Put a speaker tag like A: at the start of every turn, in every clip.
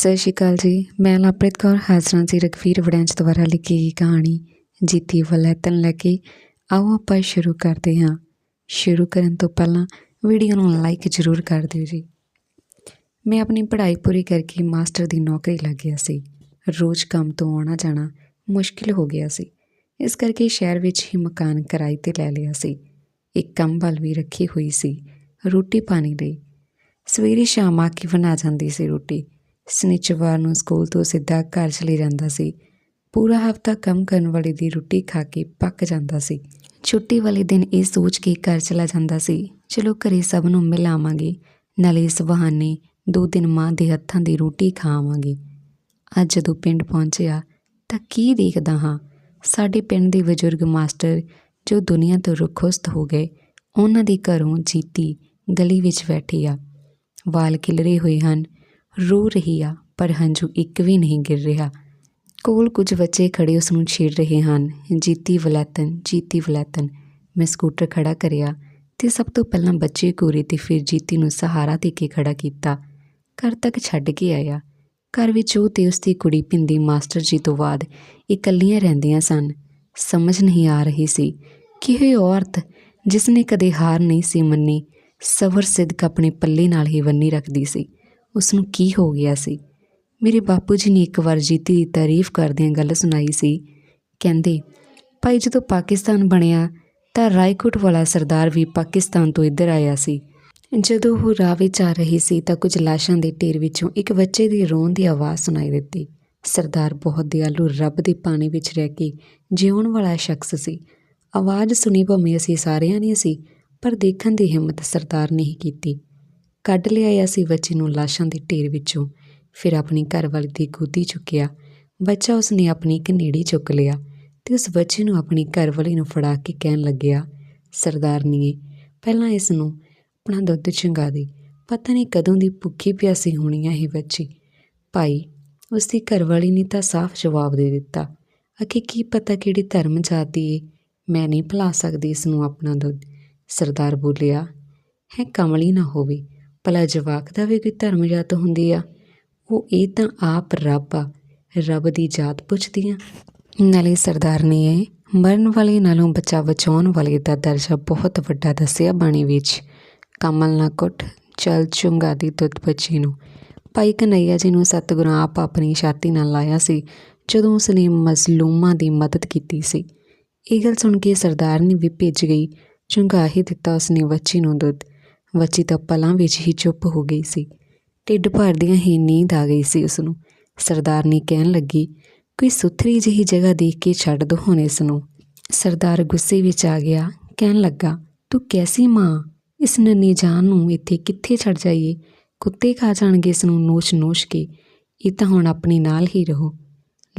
A: ਸਤਿ ਸ਼੍ਰੀ ਅਕਾਲ ਜੀ। ਮੈਂ ਲਵਪ੍ਰੀਤ ਕੌਰ, ਹਾਜ਼ਰਾਂ ਜੀ ਰਘਵੀਰ ਵੜੈਂਚ ਦੁਆਰਾ ਲਿਖੀ ਗਈ ਕਹਾਣੀ, ਜੀਤੀ ਵਲੈਤਨ ਲੈ ਕੇ। ਆਓ ਆਪਾਂ ਸ਼ੁਰੂ ਕਰਦੇ ਹਾਂ। ਸ਼ੁਰੂ ਕਰਨ ਤੋਂ ਪਹਿਲਾਂ ਵੀਡੀਓ ਨੂੰ ਲਾਈਕ ਜ਼ਰੂਰ ਕਰ ਦਿਓ ਜੀ। ਮੈਂ ਆਪਣੀ ਪੜ੍ਹਾਈ ਪੂਰੀ ਕਰਕੇ ਮਾਸਟਰ ਦੀ ਨੌਕਰੀ ਲੱਗ ਗਿਆ ਸੀ। ਰੋਜ਼ ਕੰਮ ਤੋਂ ਆਉਣਾ ਜਾਣਾ ਮੁਸ਼ਕਿਲ ਹੋ ਗਿਆ ਸੀ। ਇਸ ਕਰਕੇ ਸ਼ਹਿਰ ਵਿੱਚ ਹੀ ਮਕਾਨ ਕਿਰਾਏ ਤੇ ਲੈ ਲਿਆ ਸੀ। ਇੱਕ ਕੰਮ ਵੱਲ ਵੀ ਰੱਖੀ ਹੋਈ ਸੀ। ਰੋਟੀ ਪਾਣੀ ਲਈ। ਸਵੇਰੇ ਸ਼ਾਮ ਆ ਕੇ ਬਣਾ ਜਾਂਦੀ ਸੀ ਰੋਟੀ। ਸ਼ਨੀਚਰਵਾਰ ਨੂੰ ਸਕੂਲ ਤੋਂ ਸਿੱਧਾ ਘਰ ਚਲੇ ਜਾਂਦਾ ਸੀ। ਪੂਰਾ ਹਫਤਾ ਕੰਮ ਕਰਨ ਵਾਲੇ ਦੀ ਰੋਟੀ ਖਾ ਕੇ ਪੱਕ ਜਾਂਦਾ ਸੀ। ਛੁੱਟੀ ਵਾਲੇ ਦਿਨ ਇਹ ਸੋਚ ਕੇ ਘਰ ਚਲਾ ਜਾਂਦਾ ਸੀ। ਚਲੋ ਘਰੇ ਸਭ ਨੂੰ ਮਿਲਾਵਾਂਗੇ ਨਾਲੇ ਇਸ ਬਹਾਨੇ ਦੋ ਦਿਨ ਮਾਂ ਦੇ ਹੱਥਾਂ ਦੀ ਰੋਟੀ ਖਾਵਾਂਗੇ ਅੱਜ ਜਦੋਂ ਪਿੰਡ ਪਹੁੰਚਿਆ ਤਾਂ ਕੀ ਦੇਖਦਾ ਹਾਂ? ਸਾਡੇ ਪਿੰਡ ਦੇ ਬਜ਼ੁਰਗ ਮਾਸਟਰ ਜੋ ਦੁਨੀਆ ਤੋਂ ਰੁਖਸਤ ਹੋ ਗਏ, ਉਹਨਾਂ ਦੇ ਘਰੋਂ ਜੀਤੀ ਗਲੀ ਵਿੱਚ ਬੈਠੀ ਆ। ਵਾਲ ਖਿਲਰੇ ਹੋਏ ਹਨ ਰੋ ਰਹੀ ਆ, ਪਰ ਹੰਝੂ ਇੱਕ ਵੀ ਨਹੀਂ ਗਿਰ ਰਿਹਾ। ਕੋਲ ਕੁਝ ਬੱਚੇ ਖੜੇ ਉਸ ਨੂੰ ਛੇੜ ਰਹੇ ਹਨ। ਜੀਤੀ ਵਲੈਤਨ ਜੀਤੀ ਵਲੈਤਨ, ਮੈਂ ਸਕੂਟਰ ਖੜਾ ਕਰਿਆ ਤੇ ਸਭ ਤੋਂ ਪਹਿਲਾਂ ਬੱਚੇ ਕੋਰੇ ਤੇ ਫਿਰ ਜੀਤੀ ਨੂੰ ਸਹਾਰਾ ਦੇ ਕੇ ਖੜਾ ਕੀਤਾ। ਘਰ ਤੱਕ ਛੱਡ ਕੇ ਆਇਆ। ਘਰ ਵਿੱਚ ਉਹ ਤੇ ਉਸਦੀ ਕੁੜੀ ਪਿੰਦੀ ਮਾਸਟਰ ਜੀ ਤੋਂ ਬਾਅਦ ਇਕੱਲੀਆਂ ਰਹਿੰਦੀਆਂ ਸਨ। ਸਮਝ ਨਹੀਂ ਆ ਰਹੀ ਸੀ ਕਿ ਇਹ ਔਰਤ ਜਿਸ ਨੇ ਕਦੇ ਹਾਰ ਨਹੀਂ ਸੀ ਮੰਨੀ ਸਬਰ ਸਿੱਧਕ ਆਪਣੇ ਪੱਲੇ ਨਾਲ ਹੀ ਬੰਨੀ ਰੱਖਦੀ ਸੀ। ਉਸ ਨੂੰ ਕੀ ਹੋ ਗਿਆ ਸੀ? ਮੇਰੇ ਬਾਪੂ ਜੀ ਨੇ ਇੱਕ ਵਾਰ ਜੀਤੀ ਦੀ ਤਾਰੀਫ ਕਰਦਿਆਂ ਗੱਲ ਸੁਣਾਈ ਸੀ। ਕਹਿੰਦੇ, ਭਾਈ ਜਦੋਂ ਪਾਕਿਸਤਾਨ ਬਣਿਆ, ਤਾਂ ਰਾਏਕੋਟ ਵਾਲਾ ਸਰਦਾਰ ਵੀ ਪਾਕਿਸਤਾਨ ਤੋਂ ਇੱਧਰ ਆਇਆ ਸੀ। ਜਦੋਂ ਉਹ ਰਾਹ ਵਿੱਚ ਆ ਰਹੀ ਸੀ, ਤਾਂ ਕੁਝ ਲਾਸ਼ਾਂ ਦੇ ਢੇਰ ਵਿੱਚੋਂ ਇੱਕ ਬੱਚੇ ਦੀ ਰੋਣ ਦੀ ਆਵਾਜ਼ ਸੁਣਾਈ ਦਿੱਤੀ। ਸਰਦਾਰ ਬਹੁਤ ਦਿਆਲੂ ਰੱਬ ਦੇ ਪਾਣੀ ਵਿੱਚ ਰਹਿ ਕੇ ਜਿਉਣ ਵਾਲਾ ਸ਼ਖਸ ਸੀ। ਆਵਾਜ਼ ਸੁਣੀ ਭਾਵੇਂ ਅਸੀਂ ਸਾਰਿਆਂ ਨੇ ਸੀ, ਪਰ ਦੇਖਣ ਦੀ ਹਿੰਮਤ ਸਰਦਾਰ ਨੇ ਹੀ ਕੀਤੀ। ਕੱਢ ਲਿਆਇਆ ਸੀ ਬੱਚੇ ਨੂੰ ਲਾਸ਼ਾਂ ਦੇ ਢੇਰ ਵਿੱਚੋਂ। ਫਿਰ ਆਪਣੀ ਘਰਵਾਲੀ ਦੀ ਗੋਦੀ ਚੁੱਕਿਆ। ਬੱਚਾ ਉਸਨੇ ਆਪਣੀ ਕਨੇੜੀ ਚੁੱਕ ਲਿਆ ਤੇ ਉਸ ਬੱਚੇ ਨੂੰ ਆਪਣੀ ਘਰਵਾਲੀ ਨੂੰ ਫੜਾ ਕੇ ਕਹਿਣ ਲੱਗਿਆ ਸਰਦਾਰਨੀਏ ਪਹਿਲਾਂ ਇਸ ਨੂੰ ਆਪਣਾ ਦੁੱਧ ਚੰਗਾ ਦੇ। ਪਤਾ ਨਹੀਂ ਕਦੋਂ ਦੀ ਭੁੱਖੀ ਪਿਆਸੀ ਹੋਣੀ ਹੈ ਇਹ ਬੱਚੀ। ਭਾਈ, ਉਸਦੀ ਘਰਵਾਲੀ ਨੇ ਤਾਂ ਸਾਫ਼ ਜਵਾਬ ਦੇ ਦਿੱਤਾ। ਅਕੇ ਕੀ ਪਤਾ ਕਿਹੜੀ ਧਰਮ ਜਾਤੀ ਏ? ਮੈਂ ਨਹੀਂ ਭੁਲਾ ਸਕਦੀ ਇਸ ਨੂੰ ਆਪਣਾ ਦੁੱਧ। ਸਰਦਾਰ ਬੋਲਿਆ, ਹੈ ਕਮਲੀ ਨਾ ਹੋਵੇ। ਭਲਾ ਜਵਾਕ ਦਾ ਵੀ ਕੋਈ ਧਰਮ ਜਾਤ ਹੁੰਦੀ ਆ? ਉਹ ਇਹ ਤਾਂ ਆਪ ਰੱਬ ਆ, ਰੱਬ ਦੀ ਜਾਤ ਪੁੱਛਦੀ ਆ ਨਾਲੇ ਸਰਦਾਰਨੀ ਮਰਨ ਵਾਲੇ ਨਾਲੋਂ ਬਚਾ ਬਚਾਉਣ ਵਾਲੇ ਦਾ ਦਰਜਾ ਬਹੁਤ ਵੱਡਾ ਦੱਸਿਆ ਬਾਣੀ ਵਿੱਚ। ਕਮਲ ਨਾ ਕੁੱਟ, ਚਲ ਚੁੰਗਾ ਦੀ ਦੁੱਧ ਬੱਚੀ ਨੂੰ। ਭਾਈ ਕਨਈਆ ਜੀ ਨੂੰ ਸਤਿਗੁਰਾਂ ਆਪ ਆਪਣੀ ਛਾਤੀ ਨਾਲ ਲਾਇਆ ਸੀ, ਜਦੋਂ ਉਸ ਨੇ ਮਜ਼ਲੂਮਾਂ ਦੀ ਮਦਦ ਕੀਤੀ ਸੀ। ਇਹ ਗੱਲ ਸੁਣ ਕੇ ਸਰਦਾਰਨੀ ਵੀ ਭਿੱਜ ਗਈ, ਚੁੰਗਾ ਹੀ ਦਿੱਤਾ ਉਸਨੇ ਬੱਚੀ ਨੂੰ ਦੁੱਧ। ਬੱਚੀ ਤਾਂ ਪਲਾਂ ਵਿੱਚ ਹੀ ਚੁੱਪ ਹੋ ਗਈ ਸੀ। ਢਿੱਡ ਭਰਦਿਆਂ ਹੀ ਨੀਂਦ ਆ ਗਈ ਸੀ ਉਸ ਨੂੰ ਸਰਦਾਰ ਕਹਿਣ ਲੱਗੀ, ਕੋਈ ਸੁਥਰੀ ਜਿਹੀ ਜਗ੍ਹਾ ਦੇਖ ਕੇ ਛੱਡ ਦੋ ਹੁਣ ਇਸ ਨੂੰ ਸਰਦਾਰ ਗੁੱਸੇ ਵਿੱਚ ਆ ਗਿਆ, ਕਹਿਣ ਲੱਗਾ, ਤੂੰ ਕੈਸੀ ਮਾਂ? ਇਸ ਨੰਨੀ ਜਾਨ ਨੂੰ ਇੱਥੇ ਕਿੱਥੇ ਛੱਡ ਜਾਈਏ? ਕੁੱਤੇ ਖਾ ਜਾਣਗੇ ਇਸ ਨੂੰ ਨੋਚ-ਨੋਚ ਕੇ। ਇਹ ਤਾਂ ਹੁਣ ਆਪਣੇ ਨਾਲ ਹੀ ਰਹੋ।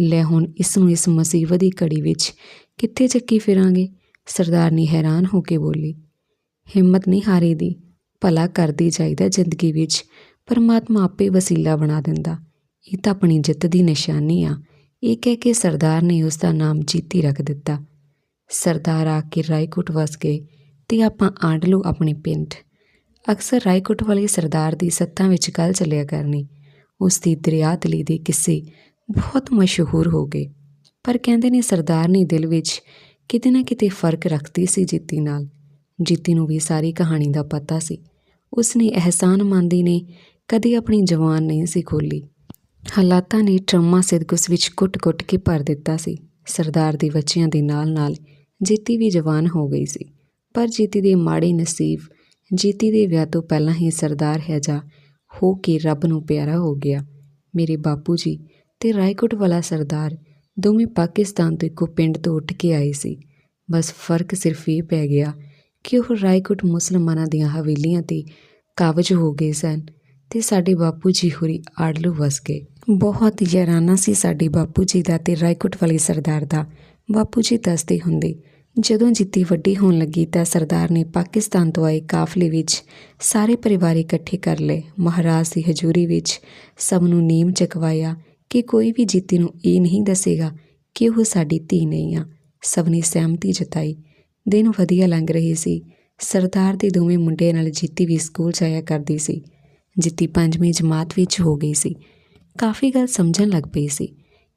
A: ਲੈ ਹੁਣ ਇਸ ਨੂੰ ਇਸ ਮੁਸੀਬਤ ਦੀ ਘੜੀ ਵਿੱਚ ਕਿੱਥੇ ਚੱਕੀ ਫਿਰਾਂਗੇ? ਸਰਦਾਰਨੀ ਹੈਰਾਨ ਹੋ ਕੇ ਬੋਲੀ, ਹਿੰਮਤ ਨਹੀਂ ਹਾਰੀ ਦੀ। ਭਲਾ ਕਰਦੀ ਜਾਈਦਾ ਜ਼ਿੰਦਗੀ ਵਿੱਚ, ਪਰਮਾਤਮਾ ਆਪੇ ਵਸੀਲਾ ਬਣਾ ਦਿੰਦਾ। ਇਹ ਤਾਂ ਆਪਣੀ ਜਿੱਤ ਦੀ ਨਿਸ਼ਾਨੀ ਆ। ਇਹ ਕਹਿ ਕੇ ਸਰਦਾਰ ਨੇ ਉਸ ਦਾ ਨਾਮ ਜੀਤੀ ਰੱਖ ਦਿੱਤਾ। ਸਰਦਾਰ ਆ ਕੇ ਰਾਏਕੋਟ ਵਸ ਗਏ ਤੇ ਆਪਾਂ ਆਂਡ ਲੋ ਆਪਣੇ ਪਿੰਡ। ਅਕਸਰ ਰਾਏਕੋਟ ਵਾਲੇ ਸਰਦਾਰ ਦੀ ਸੱਥਾਂ ਵਿੱਚ ਗੱਲ ਚੱਲਿਆ ਕਰਨੀ ਉਸ ਦੀ ਦਰਿਆਦਲੀ ਦੇ ਕਿੱਸੇ ਬਹੁਤ ਮਸ਼ਹੂਰ ਹੋ ਗਏ। ਪਰ ਕਹਿੰਦੇ ਨੇ ਸਰਦਾਰ ਨੇ ਦਿਲ ਵਿੱਚ ਕਿਤੇ ਨਾ ਕਿਤੇ ਫ਼ਰਕ ਰੱਖਦੀ ਸੀ ਜੀਤੀ ਨਾਲ। ਜੀਤੀ ਨੂੰ ਵੀ ਸਾਰੀ ਕਹਾਣੀ ਦਾ ਪਤਾ ਸੀ। ਉਸਨੇ ਅਹਿਸਾਨ ਮੰਦੀ ਨੇ, ਕਦੇ ਆਪਣੀ ਜਵਾਨ ਨਹੀਂ ਸੀ ਖੋਲੀ ਹਾਲਾਤਾਂ ਨੇ ਟਰਮਾ ਸਿਦਕ ਉਸ ਵਿੱਚ ਕੁੱਟ-ਕੁੱਟ ਕੇ ਭਰ ਦਿੱਤਾ ਸੀ। ਸਰਦਾਰ ਦੇ ਬੱਚਿਆਂ ਦੇ ਨਾਲ-ਨਾਲ ਜੀਤੀ ਵੀ ਜਵਾਨ ਹੋ ਗਈ ਸੀ। ਪਰ ਜੀਤੀ ਦੇ ਮਾੜੇ ਨਸੀਬ, ਜੀਤੀ ਦੇ ਵਿਆਹ ਤੋਂ ਪਹਿਲਾਂ ਹੀ ਸਰਦਾਰ ਹੈਜਾ ਹੋ ਕੇ ਰੱਬ ਨੂੰ ਪਿਆਰਾ ਹੋ ਗਿਆ। ਮੇਰੇ ਬਾਪੂ ਜੀ ਤੇ ਰਾਏਕੋਟ ਵਾਲਾ ਸਰਦਾਰ ਦੋਵੇਂ ਪਾਕਿਸਤਾਨ ਤੋਂ ਇੱਕੋ ਪਿੰਡ ਤੋਂ ਉੱਠ ਕੇ ਆਏ ਸੀ। ਬਸ ਫ਼ਰਕ ਸਿਰਫ ਇਹ ਪੈ ਗਿਆ ਕਿ ਉਹ ਰਾਏਕੋਟ ਮੁਸਲਮਾਨਾਂ ਦੀਆਂ ਹਵੇਲੀਆਂ ਤੇ ਕਾਬਜ ਹੋ ਗਏ ਸਨ ਤੇ ਸਾਡੇ ਬਾਪੂ ਜੀ ਹੋਰੀ ਆੜਲੂ ਵਸ ਗਏ। ਬਹੁਤ ਯਾਰਾਨਾ ਸੀ ਸਾਡੇ ਬਾਪੂ ਜੀ ਦਾ ਤੇ ਰਾਏਕੋਟ ਵਾਲੇ ਸਰਦਾਰ ਦਾ। ਬਾਪੂ ਜੀ ਦੱਸਦੇ ਹੁੰਦੇ, ਜਦੋਂ ਜਿੱਤੀ ਵੱਡੀ ਹੋਣ ਲੱਗੀ ਤਾਂ ਸਰਦਾਰ ਨੇ ਪਾਕਿਸਤਾਨ ਤੋਂ ਆਏ ਕਾਫਲੇ ਵਿੱਚ ਸਾਰੇ ਪਰਿਵਾਰ ਇਕੱਠੇ ਕਰ ਲਏ। ਮਹਾਰਾਜ ਦੀ ਹਜ਼ੂਰੀ ਵਿੱਚ ਸਭ ਨੂੰ ਨੀਮ ਚਕਵਾਇਆ ਕਿ ਕੋਈ ਵੀ ਜਿੱਤੀ ਨੂੰ ਇਹ ਨਹੀਂ ਦੱਸੇਗਾ ਕਿ ਉਹ ਸਾਡੀ ਧੀ ਨਹੀਂ ਆ। ਸਭ ਨੇ ਸਹਿਮਤੀ ਜਤਾਈ। ਦਿਨ ਵਧੀਆ ਲੰਘ ਰਹੇ ਸੀ। ਸਰਦਾਰ ਦੇ ਦੋਵੇਂ ਮੁੰਡਿਆਂ ਨਾਲ ਜੀਤੀ ਵੀ ਸਕੂਲ ਜਾਇਆ ਕਰਦੀ ਸੀ। ਜੀਤੀ ਪੰਜਵੀਂ ਜਮਾਤ ਵਿੱਚ ਹੋ ਗਈ ਸੀ। ਕਾਫੀ ਗੱਲ ਸਮਝਣ ਲੱਗ ਪਈ ਸੀ।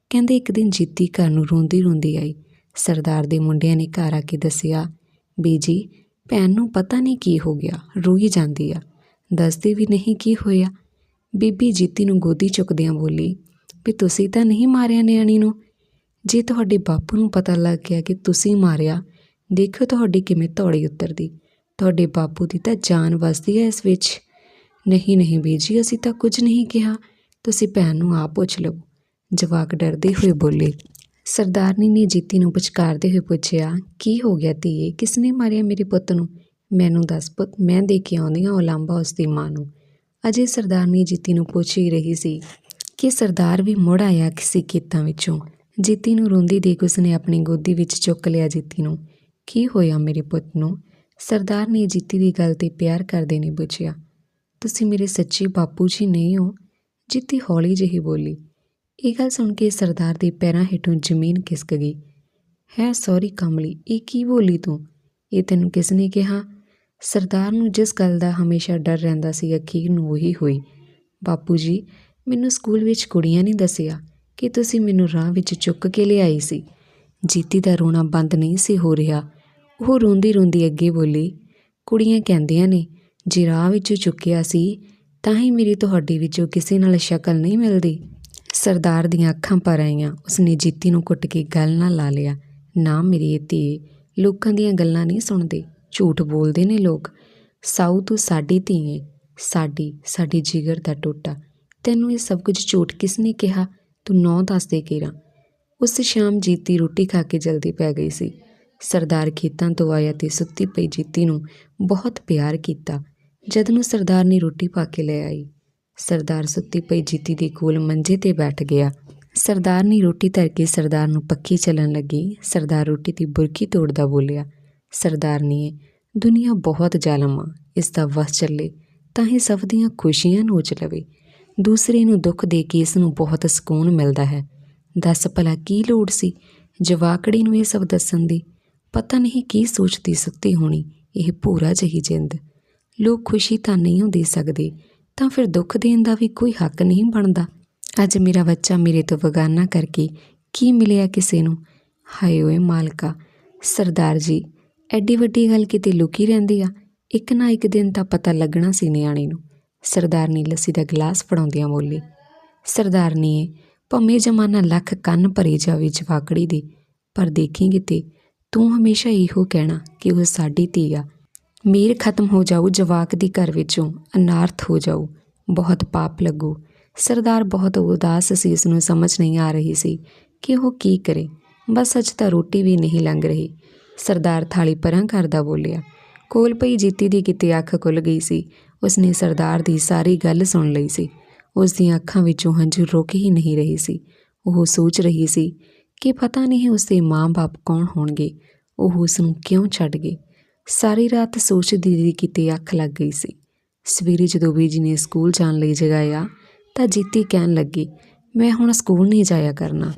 A: ਕਹਿੰਦੇ ਇੱਕ ਦਿਨ ਜੀਤੀ ਘਰ ਨੂੰ ਰੋਂਦੀ ਰੋਂਦੀ ਆਈ। ਸਰਦਾਰ ਦੇ ਮੁੰਡਿਆਂ ਨੇ ਘਰ ਆ ਕੇ ਦੱਸਿਆ ਬੀਜੀ ਭੈਣ ਨੂੰ ਪਤਾ ਨਹੀਂ ਕੀ ਹੋ ਗਿਆ, ਰੋਈ ਜਾਂਦੀ ਆ। ਦੱਸਦੀ ਵੀ ਨਹੀਂ ਕੀ ਹੋਇਆ। ਬੀਬੀ ਜੀਤੀ ਨੂੰ ਗੋਦੀ ਚੁੱਕਦਿਆਂ ਬੋਲੀ, ਵੀ ਤੁਸੀਂ ਤਾਂ ਨਹੀਂ ਮਾਰਿਆ ਨਿਆਣੀ ਨੂੰ? ਜੇ ਤੁਹਾਡੇ ਬਾਪੂ ਨੂੰ ਪਤਾ ਲੱਗ ਗਿਆ ਕਿ ਤੁਸੀਂ ਮਾਰਿਆ ਦੇਖੋ ਤੁਹਾਡੀ ਕਿਵੇਂ ਧੌੜੀ ਉਤਰਦੀ। ਤੁਹਾਡੇ ਬਾਪੂ ਦੀ ਤਾਂ ਜਾਨ ਵਸਦੀ ਹੈ ਇਸ ਵਿੱਚ। ਨਹੀਂ ਨਹੀਂ ਬੀਜੀ ਅਸੀਂ ਤਾਂ ਕੁਝ ਨਹੀਂ ਕਿਹਾ। ਤੁਸੀਂ ਭੈਣ ਨੂੰ ਆਪ ਪੁੱਛ ਲਓ। ਜਵਾਕ ਡਰਦੇ ਹੋਏ ਬੋਲੇ। ਸਰਦਾਰਨੀ ਨੇ ਜੀਤੀ ਨੂੰ ਪੁਚਕਾਰਦੇ ਹੋਏ ਪੁੱਛਿਆ, ਕੀ ਹੋ ਗਿਆ ਧੀਏ? ਕਿਸਨੇ ਮਾਰਿਆ ਮੇਰੇ ਪੁੱਤ ਨੂੰ? ਮੈਨੂੰ ਦੱਸ ਪੁੱਤ, ਮੈਂ ਦੇ ਕੇ ਆਉਂਦੀ ਹਾਂ ਉਹ ਲਾਂਬਾ ਉਸ ਦੀ ਮਾਂ ਨੂੰ। ਅਜੇ ਸਰਦਾਰਨੀ ਜੀਤੀ ਨੂੰ ਪੁੱਛ ਹੀ ਰਹੀ ਸੀ ਕਿ ਸਰਦਾਰ ਵੀ ਮੁੜ ਆਇਆ ਕਿਸੇ ਖੇਤਾਂ ਵਿੱਚੋਂ। ਜੀਤੀ ਨੂੰ ਰੋਂਦੀ ਦੇਖ ਉਸਨੇ ਆਪਣੀ ਗੋਦੀ ਵਿੱਚ ਚੁੱਕ ਲਿਆ ਜੀਤੀ ਨੂੰ। ਕੀ ਹੋਇਆ ਮੇਰੇ ਪੁੱਤ ਨੂੰ? ਸਰਦਾਰ ਨੇ ਜੀਤੀ ਦੀ ਗੱਲ ਤੇ ਪਿਆਰ ਕਰਦੇ ਨੇ ਪੁੱਛਿਆ, ਤੁਸੀਂ ਮੇਰੇ ਸੱਚੇ ਬਾਪੂ ਜੀ ਨਹੀਂ ਹੋ? ਜੀਤੀ ਹੌਲੀ ਜਿਹੀ ਬੋਲੀ, ਇਹ ਗੱਲ ਸੁਣ ਕੇ ਸਰਦਾਰ ਦੇ ਪੈਰਾਂ ਹੇਠੋਂ ਜ਼ਮੀਨ ਖਿਸਕ ਗਈ। ਹੈ, ਸੌਰੀ ਕਮਲੀ, ਇਹ ਕੀ ਬੋਲੀ ਤੂੰ? ਇਹ ਤੈਨੂੰ ਕਿਸ ਨੇ ਕਿਹਾ? ਸਰਦਾਰ ਨੂੰ ਜਿਸ ਗੱਲ ਦਾ ਹਮੇਸ਼ਾ ਡਰ ਰਹਿੰਦਾ ਸੀ, ਅਖੀਰ ਨੂੰ ਉਹੀ ਹੋਈ, ਬਾਪੂ ਜੀ, ਮੈਨੂੰ ਸਕੂਲ ਵਿੱਚ ਕੁੜੀਆਂ ਨੇ ਦੱਸਿਆ ਕਿ ਤੁਸੀਂ ਮੈਨੂੰ ਰਾਹ ਵਿੱਚ ਚੁੱਕ ਕੇ ਲਿਆਈ ਸੀ। ਜੀਤੀ ਦਾ ਰੋਣਾ ਬੰਦ ਨਹੀਂ ਸੀ ਹੋ ਰਿਹਾ। ਉਹ ਰੋਂਦੀ ਰੋਂਦੀ ਅੱਗੇ ਬੋਲੀ, ਕੁੜੀਆਂ ਕਹਿੰਦੀਆਂ ਨੇ, ਜੇ ਰਾਹ ਵਿੱਚੋਂ ਚੁੱਕਿਆ ਸੀ, ਤਾਂ ਹੀ ਮੇਰੀ ਤੁਹਾਡੇ ਵਿੱਚੋਂ ਕਿਸੇ ਨਾਲ ਸ਼ਕਲ ਨਹੀਂ ਮਿਲਦੀ। ਸਰਦਾਰ ਦੀਆਂ ਅੱਖਾਂ ਪਰ ਆਈਆਂ। ਉਸਨੇ ਜੀਤੀ ਨੂੰ ਕੁੱਟ ਕੇ ਗੱਲ ਨਾਲ ਲਾ ਲਿਆ। ਨਾ ਮੇਰੀ ਧੀ, ਲੋਕਾਂ ਦੀਆਂ ਗੱਲਾਂ ਨਹੀਂ ਸੁਣਦੇ। ਝੂਠ ਬੋਲਦੇ ਨੇ ਲੋਕ। ਸਾਊ ਤੂੰ ਸਾਡੀ ਧੀਏ ਸਾਡੀ ਸਾਡੀ ਜਿਗਰ ਦਾ ਟੋਟਾ। ਤੈਨੂੰ ਇਹ ਸਭ ਕੁਝ ਝੂਠ ਕਿਸ ਨੇ ਕਿਹਾ? ਤੂੰ ਨੌ ਦੱਸ ਦੇ ਕੇਰਾ। ਉਸ ਸ਼ਾਮ ਜੀਤੀ ਰੋਟੀ ਖਾ ਕੇ ਜਲਦੀ ਪੈ ਗਈ ਸੀ। ਸਰਦਾਰ ਖੇਤਾਂ ਤੋਂ ਆਇਆ ਤੇ ਸੁੱਤੀ ਪਈ ਜੀਤੀ ਨੂੰ ਬਹੁਤ ਪਿਆਰ ਕੀਤਾ, ਜਦ ਨੂੰ ਸਰਦਾਰ ਨੇ ਰੋਟੀ ਪਾ ਕੇ ਲੈ ਆਈ। ਸਰਦਾਰ ਸੁੱਤੀ ਪਈ ਜੀਤੀ ਦੇ ਕੋਲ ਮੰਜੇ ਤੇ ਬੈਠ ਗਿਆ। ਸਰਦਾਰ ਨੇ ਰੋਟੀ ਧਰ ਕੇ ਸਰਦਾਰ ਨੂੰ ਪੱਕੀ ਚੱਲਣ ਲੱਗੀ। ਸਰਦਾਰ ਰੋਟੀ ਦੀ ਬੁਰਕੀ ਤੋੜਦਾ ਬੋਲਿਆ ਸਰਦਾਰਨੀਏ ਦੁਨੀਆ ਬਹੁਤ ਜ਼ਾਲਮ ਆ, ਇਸ ਦਾ ਵਸ ਚੱਲੇ ਤਾਂ ਹੀ ਸਭ ਦੀਆਂ ਖੁਸ਼ੀਆਂ ਨੋਚ ਲਵੇ। ਦੂਸਰੇ ਨੂੰ ਦੁੱਖ ਦੇ ਕੇ ਇਸ ਨੂੰ ਬਹੁਤ ਸਕੂਨ ਮਿਲਦਾ ਹੈ। ਦੱਸ ਭਲਾ ਕੀ ਲੋੜ ਸੀ? ਜਵਾਕੜੀ ਨੂੰ ਇਹ ਸਭ ਦੱਸਣ ਦੀ। ਪਤਾ ਨਹੀਂ ਕੀ ਸੋਚਦੀ ਸੁੱਤੀ ਹੋਣੀ, ਇਹ ਪੂਰਾ ਜਹੀ ਜਿੰਦ। ਲੋਕ ਖੁਸ਼ੀ ਤਾਂ ਨਹੀਂ ਦੇ ਸਕਦੇ, ਤਾਂ ਫਿਰ ਦੁੱਖ ਦੇਣ ਦਾ ਵੀ ਕੋਈ ਹੱਕ ਨਹੀਂ ਬਣਦਾ। ਅੱਜ ਮੇਰਾ ਬੱਚਾ ਮੇਰੇ ਤੋਂ ਵਗਾਨਾ ਕਰਕੇ ਕੀ ਮਿਲਿਆ ਕਿਸੇ ਨੂੰ? ਹਾਏ ਓਏ ਮਾਲਕਾ, ਸਰਦਾਰ ਜੀ, ਐਡੀ ਵੱਡੀ ਗੱਲ ਕਿਤੇ ਲੁਕੀ ਰਹਿੰਦੀ ਆ? ਇੱਕ ਨਾ ਇੱਕ ਦਿਨ ਤਾਂ ਪਤਾ ਲੱਗਣਾ ਸੀ ਨਿਆਣੇ ਨੂੰ। ਸਰਦਾਰਨੀ ਲੱਸੀ ਦਾ ਗਲਾਸ ਫੜਾਉਂਦਿਆਂ ਬੋਲੀ ਸਰਦਾਰਨੀਏ ਭੰਮੇ ਜਮਾਨਾ ਲੱਖ ਕੰਨ ਭਰੇ ਜਾਵੇ ਜਵਾਕੜੀ ਦੇ, ਪਰ ਦੇਖੇਂਗੇ ਕਿਤੇ ਤੂੰ ਹਮੇਸ਼ਾ ਇਹੋ ਕਹਿਣਾ ਕਿ ਉਹ ਸਾਡੀ ਧੀ ਆ। ਮੇਰ ਖਤਮ ਹੋ ਜਾਊ, ਜਵਾਕ ਦੀ ਘਰ ਵਿੱਚੋਂ ਅਨਾਰਥ ਹੋ ਜਾਊ। ਬਹੁਤ ਪਾਪ ਲੱਗੂ। ਸਰਦਾਰ ਬਹੁਤ ਉਦਾਸ ਸੀ, ਇਸ ਨੂੰ ਸਮਝ ਨਹੀਂ ਆ ਰਹੀ ਸੀ ਕਿ ਉਹ ਕੀ ਕਰੇ। ਬਸ ਅੱਜ ਤਾਂ ਰੋਟੀ ਵੀ ਨਹੀਂ ਲੰਘ ਰਹੀ। ਸਰਦਾਰ ਥਾਲੀ ਪਰਾਂ ਕਰਦਾ ਬੋਲਿਆ। ਕੋਲ ਪਈ ਜੀਤੀ ਦੀ ਕਿਤੇ ਅੱਖ ਖੁੱਲ ਗਈ ਸੀ। ਉਸਨੇ ਸਰਦਾਰ ਦੀ ਸਾਰੀ ਗੱਲ ਸੁਣ ਲਈ ਸੀ। ਉਸ ਦੀਆਂ ਅੱਖਾਂ ਵਿੱਚੋਂ ਹੰਝੂ ਰੁਕ ਹੀ ਨਹੀਂ ਰਹੀ ਸੀ। ਉਹ ਸੋਚ ਰਹੀ ਸੀ ਕਿ ਪਤਾ ਨਹੀਂ ਉਸਦੇ ਮਾਂ-ਬਾਪ ਕੌਣ ਹੋਣਗੇ। ਉਹ ਉਸ ਨੂੰ ਕਿਉਂ ਛੱਡ ਗਏ? ਸਾਰੀ ਰਾਤ ਸੋਚਦੀ ਦੀ ਕਿਤੇ ਅੱਖ ਲੱਗ ਗਈ ਸੀ। ਸਵੇਰੇ ਜਦੋਂ ਬੀਜੀ ਨੇ ਸਕੂਲ ਜਾਣ ਲਈ ਜਗਾਇਆ ਤਾਂ ਜੀਤੀ ਕਹਿਣ ਲੱਗੀ, ਮੈਂ ਹੁਣ ਸਕੂਲ ਨਹੀਂ ਜਾਇਆ ਕਰਨਾ।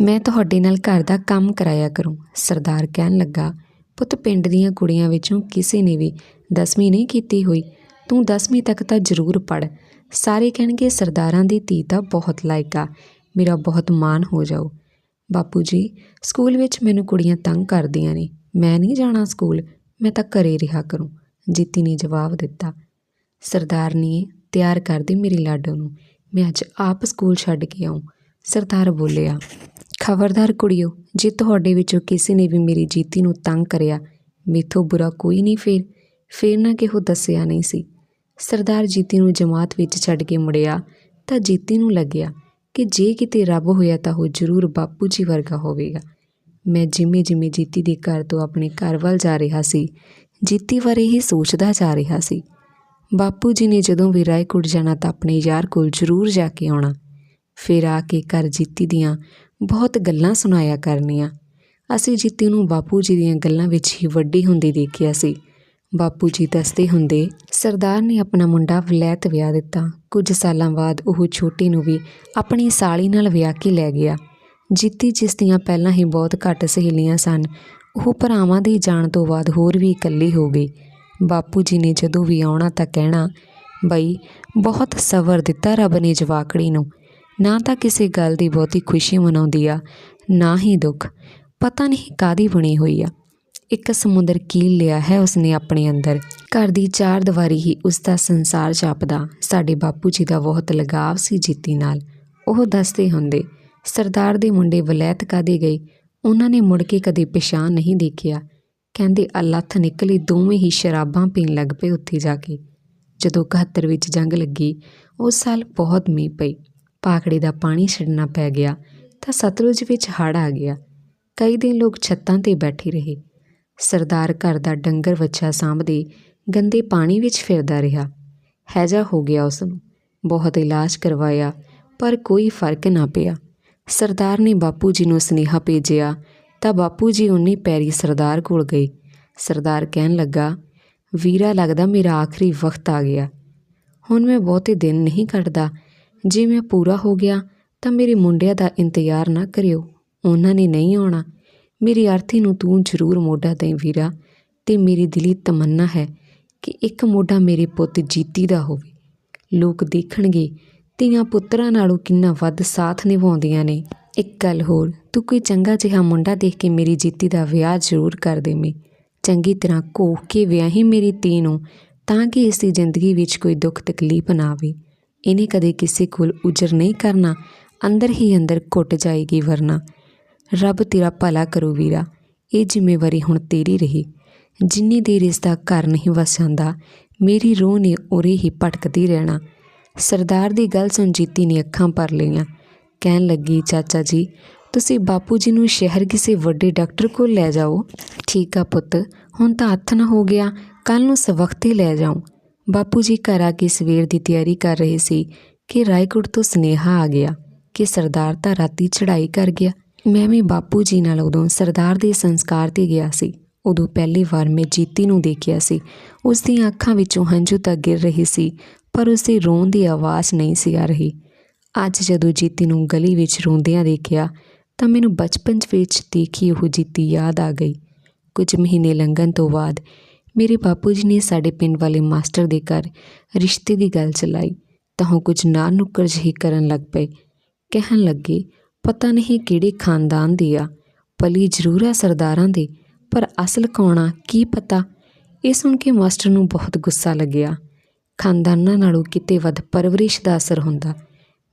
A: ਮੈਂ ਤੁਹਾਡੇ ਨਾਲ ਘਰ ਦਾ ਕੰਮ ਕਰਾਇਆ ਕਰੂੰ। ਸਰਦਾਰ ਕਹਿਣ ਲੱਗਾ, ਪੁੱਤ ਪਿੰਡ ਦੀਆਂ ਕੁੜੀਆਂ ਵਿੱਚੋਂ ਕਿਸੇ ਨੇ ਵੀ 10ਵੀਂ ਨਹੀਂ ਕੀਤੀ ਹੋਈ। ਤੂੰ 10ਵੀਂ ਤੱਕ ਤਾਂ ਜ਼ਰੂਰ ਪੜ੍ਹ। ਸਾਰੇ ਕਹਿਣਗੇ ਸਰਦਾਰਾਂ ਦੀ ਧੀ ਤਾਂ ਬਹੁਤ ਲਾਇਕਾ ਮੇਰਾ ਬਹੁਤ ਮਾਣ ਹੋ ਜਾਊ। ਬਾਪੂ ਜੀ, ਸਕੂਲ ਵਿੱਚ ਮੈਨੂੰ ਕੁੜੀਆਂ ਤੰਗ ਕਰਦੀਆਂ ਨੇ। ਮੈਂ ਨਹੀਂ ਜਾਣਾ ਸਕੂਲ, ਮੈਂ ਤਾਂ ਘਰੇ ਰਿਹਾ ਕਰੂੰ, ਜੀਤੀ ਨੇ ਜਵਾਬ ਦਿੱਤਾ। ਸਰਦਾਰਨੀਏ ਤਿਆਰ ਕਰ ਦੇ ਮੇਰੀ ਲਾਡੋ ਨੂੰ। ਮੈਂ ਅੱਜ ਆਪ ਸਕੂਲ ਛੱਡ ਕੇ ਆਉਂ, ਸਰਦਾਰ ਬੋਲਿਆ, ਖਬਰਦਾਰ ਕੁੜੀਓ, ਜੇ ਤੁਹਾਡੇ ਵਿੱਚੋਂ ਕਿਸੇ ਨੇ ਵੀ ਮੇਰੀ ਜੀਤੀ ਨੂੰ ਤੰਗ ਕਰਿਆ, ਮੇਥੋਂ ਬੁਰਾ ਕੋਈ ਨਹੀਂ ਫੇਰ ਫੇਰ ਨਾ ਕਿਹੋ ਦੱਸਿਆ ਨਹੀਂ ਸੀ। ਸਰਦਾਰ ਜੀਤੀ ਨੂੰ ਜਮਾਤ ਵਿੱਚ ਛੱਡ ਕੇ ਮੁੜਿਆ, ਤਾਂ ਜੀਤੀ ਨੂੰ ਲੱਗਿਆ ਕਿ ਜੇ ਕਿਤੇ ਰੱਬ ਹੋਇਆ ਤਾਂ ਉਹ ਜ਼ਰੂਰ ਬਾਪੂ ਜੀ ਵਰਗਾ ਹੋਵੇਗਾ। ਮੈਂ ਜਿਵੇਂ ਜਿਵੇਂ ਜੀਤੀ ਦੇ ਘਰ ਤੋਂ ਆਪਣੇ ਘਰ ਵੱਲ ਜਾ ਰਿਹਾ ਸੀ, ਜੀਤੀ ਬਾਰੇ ਹੀ ਸੋਚਦਾ ਜਾ ਰਿਹਾ ਸੀ। ਬਾਪੂ ਜੀ ਨੇ ਜਦੋਂ ਵੀ ਰਾਏਕੋਟ ਜਾਣਾ ਤਾਂ ਆਪਣੇ ਯਾਰ ਕੋਲ ਜ਼ਰੂਰ ਜਾ ਕੇ ਆਉਣਾ। ਫਿਰ ਆ ਕੇ ਘਰ ਜੀਤੀ ਦੀਆਂ ਬਹੁਤ ਗੱਲਾਂ ਸੁਣਾਇਆ ਕਰਨੀਆਂ। ਅਸੀਂ ਜੀਤੀ ਨੂੰ ਬਾਪੂ ਜੀ ਦੀਆਂ ਗੱਲਾਂ ਵਿੱਚ ਹੀ ਵੱਡੀ ਹੁੰਦੀ ਦੇਖਿਆ ਸੀ। ਬਾਪੂ ਜੀ ਦੱਸਦੇ ਹੁੰਦੇ, ਸਰਦਾਰ ਨੇ ਆਪਣਾ ਮੁੰਡਾ ਵਲੈਤ ਵਿਆਹ ਦਿੱਤਾ। ਕੁਝ ਸਾਲਾਂ ਬਾਅਦ ਉਹ ਛੋਟੀ ਨੂੰ ਵੀ ਆਪਣੀ ਸਾਲੀ ਨਾਲ ਵਿਆਹ ਕੇ ਲੈ ਗਿਆ। ਜਿੱਤੀ ਜਿਸ ਦੀਆਂ ਪਹਿਲਾਂ ਹੀ ਬਹੁਤ ਘੱਟ ਸਹੇਲੀਆਂ ਸਨ, ਉਹ ਭਰਾਵਾਂ ਦੇ ਜਾਣ ਤੋਂ ਬਾਅਦ ਹੋਰ ਵੀ ਇਕੱਲੀ ਹੋ ਗਈ। ਬਾਪੂ ਜੀ ਨੇ ਜਦੋਂ ਵੀ ਆਉਣਾ ਤਾਂ ਕਹਿਣਾ, ਬਈ, ਬਹੁਤ ਸਬਰ ਦਿੱਤਾ ਰੱਬ ਨੇ ਜਵਾਕੜੀ ਨੂੰ। ਨਾ ਤਾਂ ਕਿਸੇ ਗੱਲ ਦੀ ਬਹੁਤੀ ਖੁਸ਼ੀ ਮਨਾਉਂਦੀ ਆ, ਨਾ ਹੀ ਦੁੱਖ। ਪਤਾ ਨਹੀਂ ਕਾਦੀ ਬਣੀ ਹੋਈ ਆ। ਇੱਕ ਸਮੁੰਦਰ ਕੀਲ ਲਿਆ ਹੈ ਉਸਨੇ ਆਪਣੇ ਅੰਦਰ। ਘਰ ਦੀ ਚਾਰ ਦੀਵਾਰੀ ਹੀ ਉਸ ਦਾ ਸੰਸਾਰ ਛਾਪਦਾ ਸਾਡੇ ਬਾਪੂ ਜੀ ਦਾ ਬਹੁਤ ਲਗਾਵ ਸੀ ਜੀਤੀ ਨਾਲ। ਉਹ ਦੱਸਦੇ ਹੁੰਦੇ, ਸਰਦਾਰ ਦੇ ਮੁੰਡੇ ਵਲੈਤ ਕਾਦੇ ਗਏ? ਉਹਨਾਂ ਨੇ ਮੁੜ ਕੇ ਕਦੇ ਪਛਾਣ ਨਹੀਂ ਦੇਖਿਆ। ਕਹਿੰਦੇ, ਅਲੱਥ ਨਿਕਲੀ, ਦੋਵੇਂ ਹੀ ਸ਼ਰਾਬਾਂ ਪੀਣ ਲੱਗ ਪਏ ਉੱਥੇ ਜਾ ਕੇ। ਜਦੋਂ 71 ਵਿੱਚ ਜੰਗ ਲੱਗੀ ਉਸ ਸਾਲ ਬਹੁਤ ਮੀਂਹ ਪਈ। ਪਾਖੜੇ ਦਾ ਪਾਣੀ ਛੱਡਣਾ ਪੈ ਗਿਆ, ਤਾਂ ਸਤਲੁਜ ਵਿੱਚ ਹੜ੍ਹ ਆ ਗਿਆ। ਕਈ ਦਿਨ ਲੋਕ ਛੱਤਾਂ ਤੇ ਬੈਠੇ ਰਹੇ। ਸਰਦਾਰ ਘਰ ਦਾ ਡੰਗਰ ਵੱਛਾ ਸਾਂਭਦੇ ਗੰਦੇ ਪਾਣੀ ਵਿੱਚ ਫਿਰਦਾ ਰਿਹਾ। ਹੈਜਾ ਹੋ ਗਿਆ ਉਸ ਨੂੰ ਬਹੁਤ ਇਲਾਜ ਕਰਵਾਇਆ, ਪਰ ਕੋਈ ਫ਼ਰਕ ਨਾ ਪਿਆ। ਸਰਦਾਰ ਨੇ ਬਾਪੂ ਜੀ ਨੂੰ ਸੁਨੇਹਾ ਭੇਜਿਆ, ਤਾਂ ਬਾਪੂ ਜੀ ਉਨੀ ਪੈਰੀ ਸਰਦਾਰ ਕੋਲ ਗਏ। ਸਰਦਾਰ ਕਹਿਣ ਲੱਗਾ, ਵੀਰਾ, ਲੱਗਦਾ ਮੇਰਾ ਆਖਰੀ ਵਕਤ ਆ ਗਿਆ। ਹੁਣ ਮੈਂ ਬਹੁਤੇ ਦਿਨ ਨਹੀਂ ਕੱਟਦਾ ਜੇ ਮੈਂ ਪੂਰਾ ਹੋ ਗਿਆ, ਤਾਂ ਮੇਰੇ ਮੁੰਡਿਆਂ ਦਾ ਇੰਤਜ਼ਾਰ ਨਾ ਕਰਿਓ। ਉਹਨਾਂ ਨੇ ਨਹੀਂ ਆਉਣਾ। ਮੇਰੀ ਅਰਥੀ ਨੂੰ ਤੂੰ ਜ਼ਰੂਰ ਮੋਢਾ ਦੇਂ ਵੀਰਾ, ਤੇ ਮੇਰੀ ਦਿਲੀ ਤਮੰਨਾ ਹੈ ਕਿ ਇੱਕ ਮੋਢਾ ਮੇਰੇ ਪੁੱਤ ਜੀਤੀ ਦਾ ਹੋਵੇ। ਲੋਕ ਦੇਖਣਗੇ ਧੀਆਂ ਪੁੱਤਰਾਂ ਨਾਲੋਂ ਕਿੰਨਾ ਵੱਧ ਸਾਥ ਨਿਭਾਉਂਦੀਆਂ ਨੇ। ਇੱਕ ਗੱਲ ਹੋਰ, ਤੂੰ ਕੋਈ ਚੰਗਾ ਜਿਹਾ ਮੁੰਡਾ ਦੇਖ ਕੇ ਮੇਰੀ ਜੀਤੀ ਦਾ ਵਿਆਹ ਜ਼ਰੂਰ ਕਰ ਦੇਵੇਂ। ਚੰਗੀ ਤਰ੍ਹਾਂ ਕੋਹ ਕੇ ਵਿਆਹੀ ਮੇਰੀ ਧੀ ਨੂੰ, ਤਾਂ ਕਿ ਇਸ ਦੀ ਜ਼ਿੰਦਗੀ ਵਿੱਚ ਕੋਈ ਦੁੱਖ ਤਕਲੀਫ ਨਾ ਆਵੇ। ਇਹਨੇ ਕਦੇ ਕਿਸੇ ਕੋਲ ਉਜਰ ਨਹੀਂ ਕਰਨਾ, ਅੰਦਰ ਹੀ ਅੰਦਰ ਘੁੱਟ ਜਾਏਗੀ ਵਰਨਾ। ਰੱਬ ਤੇਰਾ ਭਲਾ ਕਰੂ ਵੀਰਾ, ਇਹ ਜ਼ਿੰਮੇਵਾਰੀ ਹੁਣ ਤੇਰੀ ਰਹੀ। ਜਿੰਨੀ ਦੇਰ ਇਸ ਦਾ ਘਰ ਨਹੀਂ ਵਸ ਜਾਂਦਾ ਮੇਰੀ ਰੋਹ ਨੇ ਉਰੇ ਹੀ ਭਟਕਦੀ ਰਹਿਣਾ। ਸਰਦਾਰ ਦੀ ਗੱਲ ਸੁਣ ਜੀਤੀ ਨੇ ਅੱਖਾਂ ਭਰ ਲਈਆਂ। ਕਹਿਣ ਲੱਗੀ, ਚਾਚਾ ਜੀ, ਤੁਸੀਂ ਬਾਪੂ ਜੀ ਨੂੰ ਸ਼ਹਿਰ ਕਿਸੇ ਵੱਡੇ ਡਾਕਟਰ ਕੋਲ ਲੈ ਜਾਓ। ਠੀਕ ਆ ਪੁੱਤ, ਹੁਣ ਤਾਂ ਹੱਥ ਨਾ ਹੋ ਗਿਆ ਕੱਲ ਨੂੰ ਸਵਖਤੇ ਲੈ ਜਾਉ। ਬਾਪੂ ਜੀ ਘਰ ਆ ਕੇ ਸਵੇਰ ਦੀ ਤਿਆਰੀ ਕਰ ਰਹੇ ਸੀ ਕਿ ਰਾਏਕੋਟ ਤੋਂ ਸਨੇਹਾ ਆ ਗਿਆ ਕਿ ਸਰਦਾਰ ਤਾਂ ਰਾਤੀ ਚੜ੍ਹਾਈ ਕਰ ਗਿਆ। ਮੈਂ ਵੀ ਬਾਪੂ ਜੀ ਨਾਲ ਉਦੋਂ ਸਰਦਾਰ ਦੇ ਸੰਸਕਾਰ ਤੇ ਗਿਆ ਸੀ। ਉਦੋਂ ਪਹਿਲੀ ਵਾਰ ਮੈਂ ਜੀਤੀ ਨੂੰ ਦੇਖਿਆ ਸੀ। ਉਸ ਦੀਆਂ ਅੱਖਾਂ ਵਿੱਚੋਂ ਹੰਝੂ ਤਾਂ ਗਿਰ ਰਹੇ ਸੀ, ਪਰ ਉਸ ਦੀ ਰੋਣ ਦੀ ਆਵਾਜ਼ ਨਹੀਂ ਸੀ ਆ ਰਹੀ। ਅੱਜ ਜਦੋਂ ਜੀਤੀ ਨੂੰ ਗਲੀ ਵਿੱਚ ਰੋਂਦਿਆਂ ਦੇਖਿਆ, ਤਾਂ ਮੈਨੂੰ ਬਚਪਨ ਵਿੱਚ ਦੇਖੀ ਉਹ ਜੀਤੀ ਯਾਦ ਆ ਗਈ। ਕੁਝ ਮਹੀਨੇ ਲੰਘਣ ਤੋਂ ਬਾਅਦ ਮੇਰੇ ਬਾਪੂ ਜੀ ਨੇ ਸਾਡੇ ਪਿੰਡ ਵਾਲੇ ਮਾਸਟਰ ਦੇ ਘਰ ਰਿਸ਼ਤੇ ਦੀ ਗੱਲ ਚਲਾਈ, ਤਾਂ ਉਹ ਕੁਝ ਨਾ ਨੁੱਕਰ ਜਿਹੀ ਕਰਨ ਲੱਗ ਪਏ। ਕਹਿਣ ਲੱਗੇ ਪਤਾ ਨਹੀਂ ਕਿਹੜੇ ਖਾਨਦਾਨ ਦੀ ਆ ਪਲੀ ਜ਼ਰੂਰ ਆ ਸਰਦਾਰਾਂ ਦੇ, ਪਰ ਅਸਲ ਕੌਣ ਆ, ਕੀ ਪਤਾ? ਇਹ ਸੁਣ ਕੇ ਮਾਸਟਰ ਨੂੰ ਬਹੁਤ ਗੁੱਸਾ ਲੱਗਿਆ। ਖਾਨਦਾਨਾਂ ਨਾਲੋਂ ਕਿਤੇ ਵੱਧ ਪਰਵਰਿਸ਼ ਦਾ ਅਸਰ ਹੁੰਦਾ।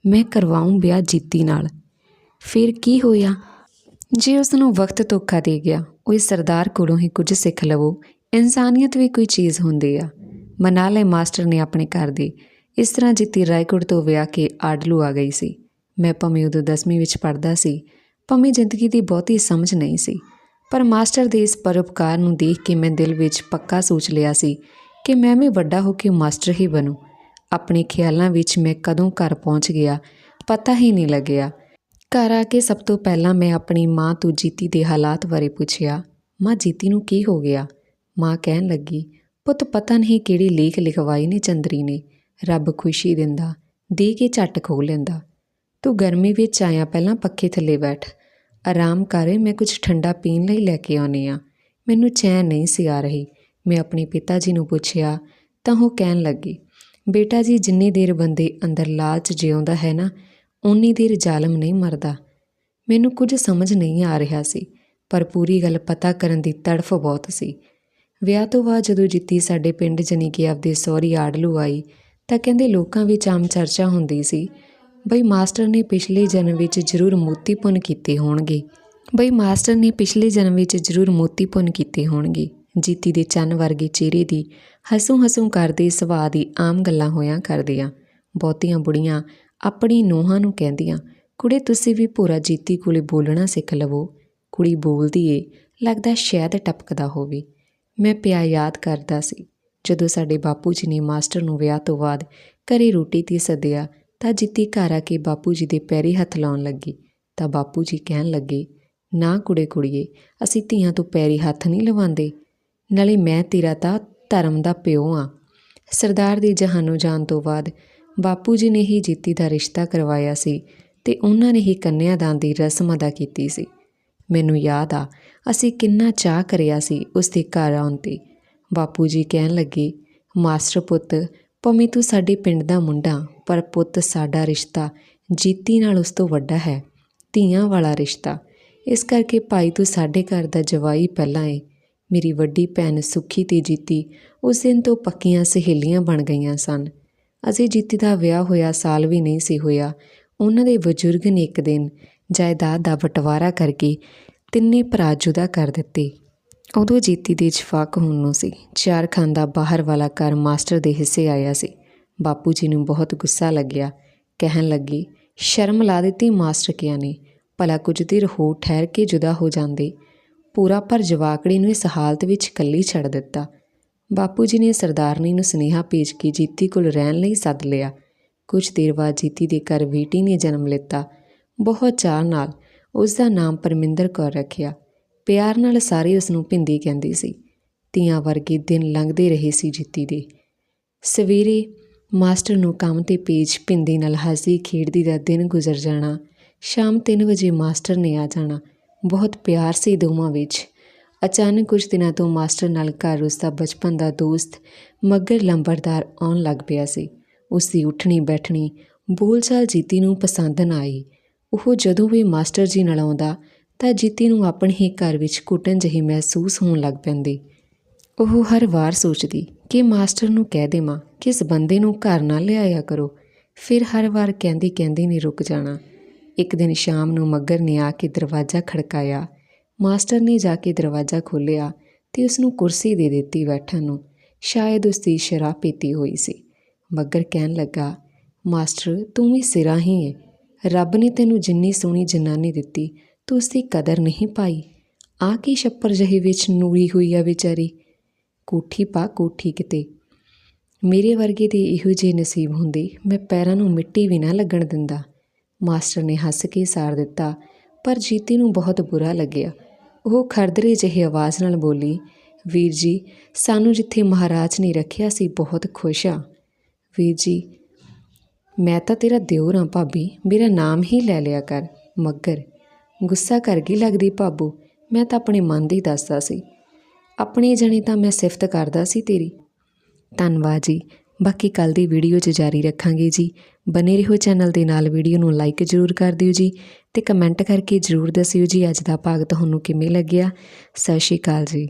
A: ਮੈਂ ਕਰਵਾਉਂ ਵਿਆਹ ਜੀਤੀ ਨਾਲ। ਫਿਰ ਕੀ ਹੋਇਆ? ਜੇ ਉਸ ਨੂੰ ਵਕਤ ਧੋਖਾ ਦੇ ਗਿਆ, ਉਹ ਸਰਦਾਰ ਕੋਲੋਂ ਹੀ ਕੁਝ ਸਿੱਖ ਲਵੋ। ਇਨਸਾਨੀਅਤ ਵੀ ਕੋਈ ਚੀਜ਼ ਹੁੰਦੀ ਆ। ਮਨਾ ਲੈ ਮਾਸਟਰ ਨੇ ਆਪਣੇ ਘਰ ਦੀ। ਇਸ ਤਰ੍ਹਾਂ ਜਿੱਤੀ ਰਾਏਕੋਟ ਤੋਂ ਵਿਆਹ ਕੇ ਆਡਲੂ ਆ ਗਈ ਸੀ। ਮੈਂ ਭਾਵੇਂ ਉਦੋਂ 10ਵੀਂ ਵਿੱਚ ਪੜ੍ਹਦਾ ਸੀ, ਭਾਵੇਂ ਜ਼ਿੰਦਗੀ ਦੀ ਬਹੁਤੀ ਸਮਝ ਨਹੀਂ ਸੀ, ਪਰ ਮਾਸਟਰ ਦੇ ਇਸ ਪਰਉਪਕਾਰ ਨੂੰ ਦੇਖ ਕੇ ਮੈਂ ਦਿਲ ਵਿੱਚ ਪੱਕਾ ਸੋਚ ਲਿਆ ਸੀ ਕਿ ਮੈਂ ਵੀ ਵੱਡਾ ਹੋ ਕੇ ਮਾਸਟਰ ਹੀ ਬਣੂ। ਆਪਣੇ ਖਿਆਲਾਂ ਵਿੱਚ ਮੈਂ ਕਦੋਂ ਘਰ ਪਹੁੰਚ ਗਿਆ, ਪਤਾ ਹੀ ਨਹੀਂ ਲੱਗਿਆ। ਘਰ ਆ ਕੇ ਸਭ ਤੋਂ ਪਹਿਲਾਂ ਮੈਂ ਆਪਣੀ ਮਾਂ ਤੋਂ ਜੀਤੀ ਦੇ ਹਾਲਾਤ ਬਾਰੇ ਪੁੱਛਿਆ, ਮਾਂ, ਜੀਤੀ ਨੂੰ ਕੀ ਹੋ ਗਿਆ? ਮਾਂ ਕਹਿਣ ਲੱਗੀ, ਪੁੱਤ, ਪਤਾ ਨਹੀਂ ਕਿਹੜੀ ਲੇਖ ਲਿਖਵਾਈ ਨੇ ਚੰਦਰੀ ਨੇ, ਰੱਬ ਖੁਸ਼ੀ ਦਿੰਦਾ, ਦੇ ਕੇ ਝੱਟ ਖੋ ਲੈਂਦਾ। ਤੂੰ ਗਰਮੀ ਵਿੱਚ ਆਇਆ, ਪਹਿਲਾਂ ਪੱਖੇ ਥੱਲੇ ਬੈਠ। ਆਰਾਮ ਕਰੇ, ਮੈਂ ਕੁਝ ਠੰਡਾ ਪੀਣ ਲਈ ਲੈ ਕੇ ਆਉਣੀ ਆ ਮੈਨੂੰ ਚੈਨ ਨਹੀਂ ਸੀ ਆ ਰਹੀ। ਮੈਂ ਆਪਣੇ ਪਿਤਾ ਜੀ ਨੂੰ ਪੁੱਛਿਆ, ਤਾਂ ਉਹ ਕਹਿਣ ਲੱਗੀ, ਬੇਟਾ ਜੀ, ਜਿੰਨੀ ਦੇਰ ਬੰਦੇ ਅੰਦਰ ਲਾਲਚ ਜਿਉਂਦਾ ਹੈ ਨਾ ਉਨੀ ਦੇਰ ਜ਼ਾਲਮ ਨਹੀਂ ਮਰਦਾ। ਮੈਨੂੰ ਕੁਝ ਸਮਝ ਨਹੀਂ ਆ ਰਿਹਾ ਸੀ, ਪਰ ਪੂਰੀ ਗੱਲ ਪਤਾ ਕਰਨ ਦੀ ਤੜਫ ਬਹੁਤ ਸੀ। ਵਿਆਹ ਤੋਂ ਬਾਅਦ ਜਦੋਂ ਜਿੱਤੀ ਸਾਡੇ ਪਿੰਡ ਜਨੀ ਕਿ ਆਪਦੇ ਸਹੁਰੀ ਆੜਲੂ ਆਈ, ਤਾਂ ਕਹਿੰਦੇ ਲੋਕਾਂ ਵਿੱਚ ਆਮ ਚਰਚਾ ਹੁੰਦੀ ਸੀ ਬਈ ਮਾਸਟਰ ਨੇ ਪਿਛਲੇ ਜਨਮ ਵਿੱਚ ਜ਼ਰੂਰ ਮੋਤੀ ਪੁੰਨ ਕੀਤੇ ਹੋਣਗੇ। ਬਈ ਮਾਸਟਰ ਨੇ ਪਿਛਲੇ ਜਨਮ ਵਿੱਚ ਜ਼ਰੂਰ ਮੋਤੀ ਪੁੰਨ ਕੀਤੇ ਹੋਣਗੇ। ਜੀਤੀ ਦੇ ਚੰਨ ਵਰਗੇ ਚਿਹਰੇ ਦੀ ਹਸੂ ਹਸੂ ਕਰਦੇ ਸੁਭਾਅ ਦੀ ਆਮ ਗੱਲਾਂ ਹੋਇਆਂ ਕਰਦੀਆਂ। ਬਹੁਤੀਆਂ ਬੁੜੀਆਂ ਆਪਣੀ ਨੋਹਾਂ ਨੂੰ ਕਹਿੰਦੀਆਂ, ਕੁੜੇ, ਤੁਸੀਂ ਵੀ ਪੂਰਾ ਜੀਤੀ ਕੋਲੇ ਬੋਲਣਾ ਸਿੱਖ ਲਵੋ। ਕੁੜੀ ਬੋਲਦੀ ਏ, ਲੱਗਦਾ ਸ਼ਾਇਦ ਟਪਕਦਾ ਹੋਵੇ। ਮੈਂ ਪਿਆ ਯਾਦ ਕਰਦਾ ਸੀ, ਜਦੋਂ ਸਾਡੇ ਬਾਪੂ ਜੀ ਨੇ ਮਾਸਟਰ ਨੂੰ ਵਿਆਹ ਤੋਂ ਬਾਅਦ ਘਰੇ ਰੋਟੀ ਤੇ ਸੱਦਿਆ ਤਾਂ ਜਿੱਤੀ ਘਰ ਆ ਕੇ ਬਾਪੂ ਜੀ ਦੇ ਪੈਰੀ ਹੱਥ ਲਾਉਣ ਲੱਗੀ। ਤਾਂ ਬਾਪੂ ਜੀ ਕਹਿਣ ਲੱਗੇ, ਨਾ ਕੁੜੇ ਕੁੜੀਏ, ਅਸੀਂ ਧੀਆਂ ਤੋਂ ਪੈਰੀ ਹੱਥ ਨਹੀਂ ਲਵਾਉਂਦੇ। ਨਾਲੇ ਮੈਂ ਤੇਰਾ ਤਾਂ ਧਰਮ ਦਾ ਪਿਓ ਆ। ਸਰਦਾਰ ਦੀ ਜਹਾਨੋਂ ਜਾਣ ਤੋਂ ਬਾਅਦ ਬਾਪੂ ਜੀ ਨੇ ਹੀ ਜੀਤੀ ਦਾ ਰਿਸ਼ਤਾ ਕਰਵਾਇਆ ਸੀ ਤੇ ਉਹਨਾਂ ਨੇ ਹੀ ਕੰਨਿਆਦਾਨ ਦੀ ਰਸਮ ਅਦਾ ਕੀਤੀ ਸੀ। ਮੈਨੂੰ ਯਾਦ ਆ, ਅਸੀਂ ਕਿੰਨਾ ਚਾਹ ਕਰਿਆ ਸੀ ਉਸ ਦੇ ਘਰ ਆਉਣ ਤੇ। ਬਾਪੂ ਜੀ ਕਹਿਣ ਲੱਗੇ, ਮਾਸਟਰ ਪੁੱਤ, ਭਾਵੇਂ ਤੂੰ ਸਾਡੇ ਪਿੰਡ ਦਾ ਮੁੰਡਾ ਪਰ ਪੁੱਤ ਸਾਡਾ ਰਿਸ਼ਤਾ ਜੀਤੀ ਨਾਲ ਉਸ ਤੋਂ ਵੱਡਾ ਹੈ, ਧੀਆਂ ਵਾਲਾ ਰਿਸ਼ਤਾ। ਇਸ ਕਰਕੇ ਭਾਈ ਤੂੰ ਸਾਡੇ ਘਰ ਦਾ ਜਵਾਈ ਪਹਿਲਾਂ ਏ। ਮੇਰੀ ਵੱਡੀ ਭੈਣ ਸੁੱਖੀ ਤੇ ਜੀਤੀ ਉਸ ਦਿਨ ਤੋਂ ਪੱਕੀਆਂ ਸਹੇਲੀਆਂ ਬਣ ਗਈਆਂ ਸਨ। ਅਜੇ ਜੀਤੀ ਦਾ ਵਿਆਹ ਹੋਇਆ ਸਾਲ ਵੀ ਨਹੀਂ ਸੀ ਹੋਇਆ। ਉਹਨਾਂ ਦੇ ਬਜ਼ੁਰਗ ਨੇ ਇੱਕ ਦਿਨ ਜਾਇਦਾਦ ਦਾ ਬਟਵਾਰਾ ਕਰਕੇ ਤਿੰਨੇ ਭਰਾ ਜੁਦਾ ਕਰ ਦਿੱਤੇ। ਉਦੋਂ ਜੀਤੀ ਦੇ ਇਤਫਾਕ ਹੋਣ ਨੂੰ ਸੀ। ਚਾਰ ਖਾਨ ਦਾ ਬਾਹਰ ਵਾਲਾ ਘਰ ਮਾਸਟਰ ਦੇ ਹਿੱਸੇ ਆਇਆ ਸੀ। ਬਾਪੂ ਜੀ ਨੂੰ ਬਹੁਤ ਗੁੱਸਾ ਲੱਗਿਆ। ਕਹਿਣ ਲੱਗੀ, ਸ਼ਰਮ ਲਾ ਦਿੱਤੀ ਮਾਸਟਰ ਕਿਆ ਨੇ, ਭਲਾ ਕੁਝ ਦੇਰ ਹੋ ਠਹਿਰ ਕੇ ਜੁਦਾ ਹੋ ਜਾਂਦੇ। ਪੂਰਾ ਪਰ ਜਵਾਕੜੀ ਨੂੰ ਇਸ ਹਾਲਤ ਵਿੱਚ ਇਕੱਲੀ ਛੱਡ ਦਿੱਤਾ। ਬਾਪੂ ਜੀ ਨੇ ਸਰਦਾਰਨੀ ਨੂੰ ਸੁਨੇਹਾ ਭੇਜ ਕੇ ਜੀਤੀ ਕੋਲ ਰਹਿਣ ਲਈ ਸੱਦ ਲਿਆ। ਕੁਝ ਦੇਰ ਬਾਅਦ ਜੀਤੀ ਦੇ ਘਰ ਬੇਟੀ ਨੇ ਜਨਮ ਲਿੱਤਾ। ਬਹੁਤ ਚਾਅ ਨਾਲ ਉਸ ਦਾ ਨਾਮ ਪਰਮਿੰਦਰ ਕੌਰ ਰੱਖਿਆ। ਪਿਆਰ ਨਾਲ ਸਾਰੇ ਉਸ ਨੂੰ ਭਿੰਦੀ ਕਹਿੰਦੀ ਸੀ। ਤੀਆਂ ਵਰਗੇ ਦਿਨ ਲੰਘਦੇ ਰਹੇ ਸੀ ਜੀਤੀ ਦੇ। ਸਵੇਰੇ ਮਾਸਟਰ ਨੂੰ ਕੰਮ ਤੇ ਭੇਜ ਭਿੰਦੀ ਨਾਲ ਹੱਸਦੀ ਖੇਡਦੀ ਦਾ ਦਿਨ ਗੁਜ਼ਰ ਜਾਣਾ। ਸ਼ਾਮ 3 ਵਜੇ ਮਾਸਟਰ ਨੇ ਆ ਜਾਣਾ। ਬਹੁਤ ਪਿਆਰ ਸੀ ਦੋਵਾਂ ਵਿੱਚ। ਅਚਾਨਕ ਕੁਝ ਦਿਨਾਂ ਤੋਂ ਮਾਸਟਰ ਨਾਲ ਘਰ ਉਸ ਦਾ ਬਚਪਨ ਦਾ ਦੋਸਤ, ਮੱਗਰ ਲੰਬਰਦਾਰ ਆਉਣ ਲੱਗ ਪਿਆ ਸੀ। ਉਸ ਦੀ ਉੱਠਣੀ ਬੈਠਣੀ, ਬੋਲਚਾਲ ਜੀਤੀ ਨੂੰ ਪਸੰਦ ਨਾ ਆਈ। ਉਹ ਜਦੋਂ ਵੀ ਮਾਸਟਰ ਜੀ ਨਾਲ ਆਉਂਦਾ, ਤਾਂ ਜੀਤੀ ਨੂੰ ਆਪਣੇ ਹੀ ਘਰ ਵਿੱਚ ਕੁੱਟਣ ਜਿਹੀ ਮਹਿਸੂਸ ਹੋਣ ਲੱਗ ਪੈਂਦੀ। ਉਹ ਹਰ ਵਾਰ ਸੋਚਦੀ ਕਿ ਮਾਸਟਰ ਨੂੰ ਕਹਿ ਦੇਵਾਂ ਕਿ ਇਸ ਬੰਦੇ ਨੂੰ ਘਰ ਨਾ ਲਿਆਇਆ ਕਰੋ। ਫਿਰ ਹਰ ਵਾਰ ਕਹਿੰਦੀ ਕਹਿੰਦੀ ਨਹੀਂ ਰੁਕ ਜਾਣਾ। ਇੱਕ ਦਿਨ ਸ਼ਾਮ ਨੂੰ ਮੱਗਰ ਨੇ ਆ ਕੇ ਦਰਵਾਜ਼ਾ ਖੜਕਾਇਆ। ਮਾਸਟਰ ਨੇ ਜਾ ਕੇ ਦਰਵਾਜ਼ਾ ਖੋਲ੍ਹਿਆ ਤੇ ਉਸ ਨੂੰ ਕੁਰਸੀ ਦੇ ਦਿੱਤੀ ਬੈਠਣ ਨੂੰ। ਸ਼ਾਇਦ ਉਸ ਦੀ ਸ਼ਰਾਬ ਪੀਤੀ ਹੋਈ ਸੀ। ਮੱਗਰ ਕਹਿਣ ਲੱਗਾ, ਮਾਸਟਰ, ਤੂੰ ਵੀ ਸਿਰਾ ਹੀ ਹੈ ਰੱਬ ਨੇ ਤੈਨੂੰ ਜਿੰਨੀ ਸੋਹਣੀ ਜਨਾਨੀ ਦਿੱਤੀ, ਤੂੰ ਉਸ ਦੀ ਕਦਰ ਨਹੀਂ ਪਾਈ। ਆ ਕੀ ਛੱਪਰ ਜਿਹੇ ਵਿੱਚ ਨੂਰੀ ਹੋਈ ਆ ਵਿਚਾਰੀ। ਕੋਠੀ ਪਾ ਕੋਠੀ ਕਿਤੇ। ਮੇਰੇ ਵਰਗੇ ਦੇ ਇਹੋ ਜਿਹੇ ਨਸੀਬ ਹੁੰਦੇ ਮੈਂ ਪੈਰਾਂ ਨੂੰ ਮਿੱਟੀ ਵੀ ਨਾ ਲੱਗਣ ਦਿੰਦਾ। ਮਾਸਟਰ ਨੇ ਹੱਸ ਕੇ ਸਾਰ ਦਿੱਤਾ, ਪਰ ਜੀਤੀ ਨੂੰ ਬਹੁਤ ਬੁਰਾ ਲੱਗਿਆ। ਉਹ ਖਰਦਰੇ ਜਿਹੀ ਆਵਾਜ਼ ਨਾਲ ਬੋਲੀ, ਵੀਰ ਜੀ, ਸਾਨੂੰ ਜਿੱਥੇ ਮਹਾਰਾਜ ਨੇ ਰੱਖਿਆ ਸੀ ਬਹੁਤ ਖੁਸ਼ ਆ ਵੀਰ ਜੀ, ਮੈਂ ਤਾਂ ਤੇਰਾ ਦਿਓਰ ਹਾਂ ਭਾਬੀ, ਮੇਰਾ ਨਾਮ ਹੀ ਲੈ ਲਿਆ ਕਰ, ਮੱਗਰ। ਗੁੱਸਾ ਕਰ ਗਈ ਲੱਗਦੀ ਭਾਬੂ, ਮੈਂ ਤਾਂ ਆਪਣੇ ਮਨ ਦੀ ਦੱਸਦਾ ਸੀ। ਆਪਣੇ ਜਣੇ ਤਾਂ ਮੈਂ ਸਿਫਤ ਕਰਦਾ ਸੀ ਤੇਰੀ। ਧੰਨਵਾਦ ਜੀ। ਬਾਕੀ ਕੱਲ ਦੀ ਵੀਡੀਓ 'ਚ ਜਾਰੀ ਰੱਖਾਂਗੇ ਜੀ। ਬਨੇ ਰਹੋ ਚੈਨਲ ਦੇ ਨਾਲ ਵੀਡੀਓ ਨੂੰ ਲਾਈਕ ਜ਼ਰੂਰ ਕਰ ਦਿਓ ਜੀ ਤੇ ਕਮੈਂਟ ਕਰਕੇ ਜ਼ਰੂਰ ਦੱਸਿਓ ਜੀ ਅੱਜ ਦਾ ਭਾਗ ਤੁਹਾਨੂੰ ਕਿਵੇਂ ਲੱਗਿਆ। ਸਤਿ ਸ਼੍ਰੀ ਅਕਾਲ ਜੀ।